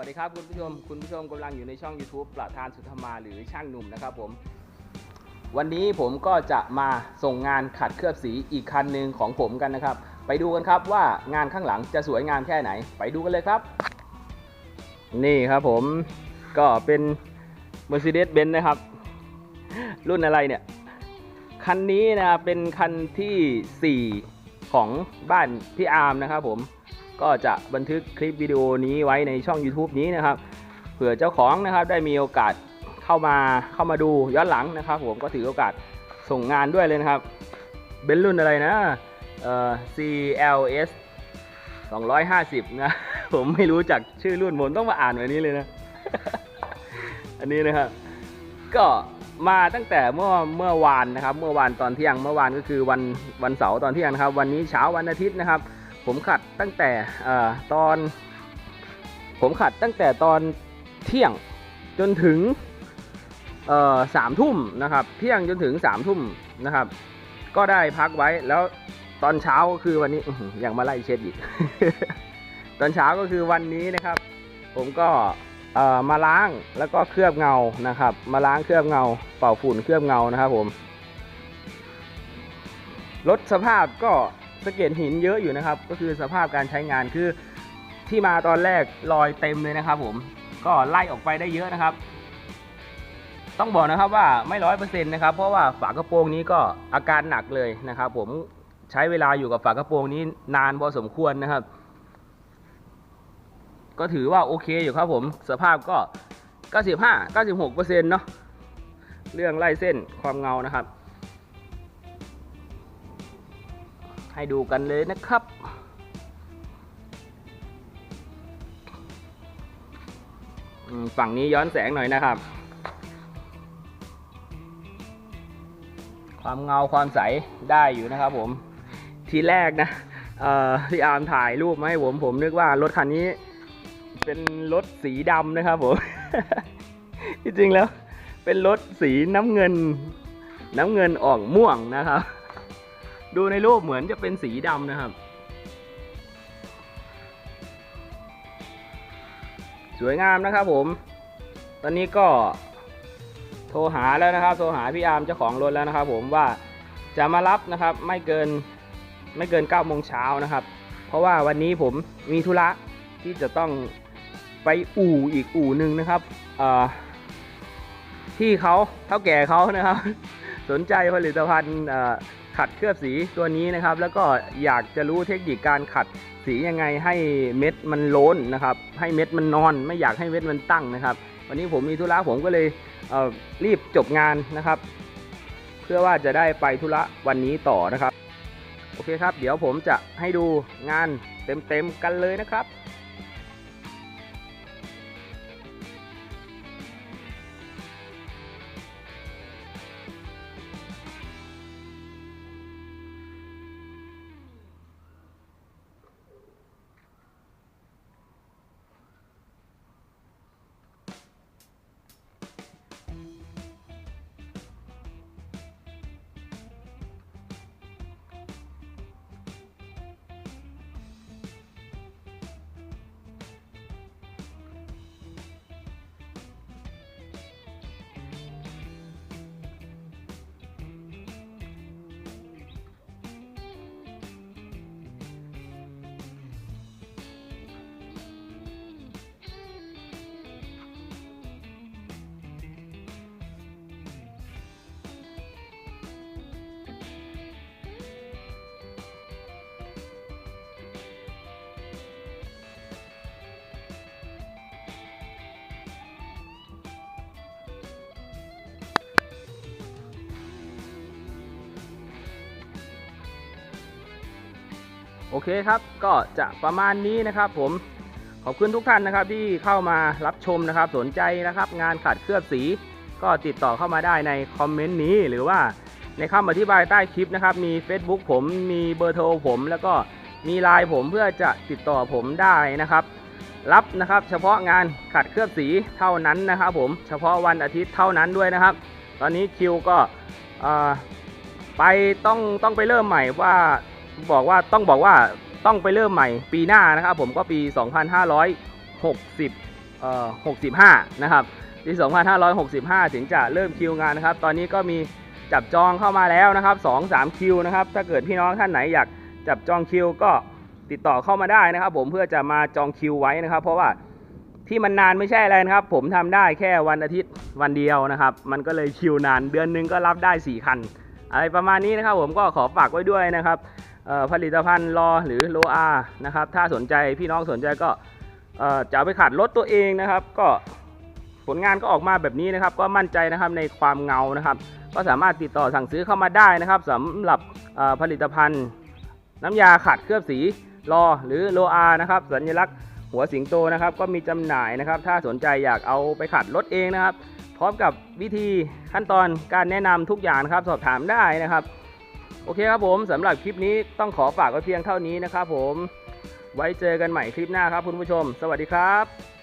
วัสดีครับคุณผู้ชม คุณผู้ชมกำลังอยู่ในช่อง YouTube ประธานสุธมาหรือช่างหนุ่มนะครับผม วันนี้ผมก็จะมาส่งงานขัดเคลือบสีอีกคันหนึ่งของผมกันนะครับ ไปดูกันครับว่างานข้างหลังจะสวยงามแค่ไหน ไปดูกันเลยครับ นี่ครับผมก็เป็น Mercedes-Benz นะครับ รุ่นอะไรเนี่ย คันนี้นะครับเป็นคันทีสี่ 4 ของบ้านพี่อาร์มนะครับผม ก็จะบันทึกคลิปวิดีโอนี้ไว้ในช่อง YouTube นี้นะครับ เผื่อเจ้าของนะครับได้มีโอกาสเข้ามาเข้ามาดูย้อนหลังนะครับ ผมก็ถือโอกาสส่งงานด้วยเลยนะครับเป็นรุ่นอะไรนะเอ่อ CLS 250 นะ ผมไม่รู้จักชื่อรุ่นผมต้องมาอ่านไว้นี้เลยนะ อันนี้นะครับ ก็มาตั้งแต่เมื่อเมื่อวานนะครับ เมื่อวานตอนเที่ยงเมื่อวานก็คือวันวันเสาร์ตอนเที่ยงนะครับ วันนี้เช้าวันอาทิตย์นะครับ ผมขัดตั้งแต่ตอน ผมขัดตั้งแต่ตอนเที่ยงจนถึงสามทุ่มนะครับ เที่ยงจนถึงสามทุ่มนะครับ ก็ได้พักไว้แล้วตอนเช้าก็คือวันนี้อย่างมาไล่เช็ดอีก ตอนเช้าก็คือวันนี้นะครับ ผมก็มาล้างแล้วก็เคลือบเงานะครับ มาล้างเคลือบเงา เป่าฝุ่นเคลือบเงานะครับผมรถสภาพก็ะเก็ดหินเยอะอยู่นะครับ ก็คือสภาพการใช้งานคือที่มาตอนแรกรอยเต็มเลยนะครับ ผมก็ไล่ออกไปได้เยอะนะครับ ต้องบอกนะครับว่าไม่ร้อยเปอร์เซ็นต์นะครับ เพราะว่าฝากระโปรงนี้ก็อาการหนักเลยนะครับ ผมใช้เวลาอยู่กับฝากระโปรงนี้นานพอสมควรนะครับ ก็ถือว่าโอเคอยู่ครับผมสภาพก็ 95 96เปอร์เซ็นต์เนาะเรื่องไล่เส้นความเงานะครับ ให้ดูกันเลยนะครับ ฝั่งนี้ย้อนแสงหน่อยนะครับ ความเงาความใสได้อยู่นะครับผม ทีแรกนะพี่อาร์มถ่ายรูปมาให้ผมผมนึกว่ารถคันนี้ เป็นรถสีดำนะครับผมที่จริงแล้วเป็นรถสีน้ำเงิน น้ำเงินออกม่วงนะครับ ดูในรูปเหมือนจะเป็นสีดำนะครับ สวยงามนะครับผม ตอนนี้ก็โทรหาแล้วนะครับ โทรหาพี่อาร์มเจ้าของรถแล้วนะครับ ผมว่าจะมารับนะครับไม่เกินไม่เกิน9โมงเช้านะครับ เพราะว่าวันนี้ผมมีธุระที่จะต้องไปอู่อีกอู่หนึ่งนะครับที่เขาเท่าแก่เขานะครับ สนใจผลิตภัณฑ์ ขัดเคลือบสีตัวนี้นะครับ แล้วก็อยากจะรู้เทคนิคการขัดสียังไงให้เม็ดมันโล้นนะครับ ให้เม็ดมันนอน ไม่อยากให้เม็ดมันตั้งนะครับ วันนี้ผมมีธุระผมก็เลยเรีบจบงานนะครับ เพื่อว่าจะได้ไปธุระวันนี้ต่อนะครับ โอเคครับ เดี๋ยวผมจะให้ดูงานเต็มๆกันเลยนะครับ โอเคครับก็จะประมาณนี้นะครับผมขอบคุณทุกท่านนะครับที่เข้ามารับชมนะครับ สนใจนะครับ งานขัดเคลือบสี ก็ติดต่อเข้ามาได้ในคอมเมนต์นี้ หรือว่าในคำอธิบายใต้คลิปนะครับ มี Facebook ผมมีเบอร์โทรผม แล้วก็มีไลน์ผมเพื่อจะติดต่อผมได้นะครับ รับนะครับ เฉพาะงานขัดเคลือบสีเท่านั้นนะครับ ผมเฉพาะวันอาทิตย์เท่านั้นด้วยนะครับ ตอนนี้คิวก็ไปต้องต้องไปเริ่มใหม่ว่า บอกว่าต้องบอกว่าต้องไปเริ่มใหม่ปีหน้านะครับผมก็ปี 2560เอ่อ65 นะครับปี 2565 ถึงจะเริ่มคิวงานนะครับ ตอนนี้ก็มีจับจองเข้ามาแล้วนะครับ 2-3 คิวนะครับ ถ้าเกิดพี่น้องท่านไหนอยากจับจองคิวก็ติดต่อเข้ามาได้นะครับ ผมเพื่อจะมาจองคิวไว้นะครับ เพราะว่าที่มันนานไม่ใช่อะไรนะครับ ผมทำได้แค่วันอาทิตย์วันเดียวนะครับ มันก็เลยคิวนานเดือนนึงก็รับได้ 4 คัน อะไรประมาณนี้นะครับ ผมก็ขอฝากไว้ด้วยนะครับ ผลิตภัณฑ์รอหรือโลอานะครับ ถ้าสนใจพี่น้องสนใจก็จะเอาไปขัดรถตัวเองนะครับ ก็ผลงานก็ออกมาแบบนี้นะครับ ก็มั่นใจนะครับในความเงานะครับ ก็สามารถติดต่อสั่งซื้อเข้ามาได้นะครับสำหรับผลิตภัณฑ์ น้ำยาขัดเคลือบสีรอหรือโลอานะครับ สัญลักษณ์หัวสิงโตนะครับ ก็มีจำหน่ายนะครับ ถ้าสนใจอยากเอาไปขัดรถเองนะครับ พร้อมกับวิธีขั้นตอนการแนะนำทุกอย่างนะครับ สอบถามได้นะครับ โอเคครับผมสำหรับคลิปนี้ต้องขอฝากไว้เพียงเท่านี้นะครับผมไว้เจอกันใหม่คลิปหน้าครับคุณผู้ชม สวัสดีครับ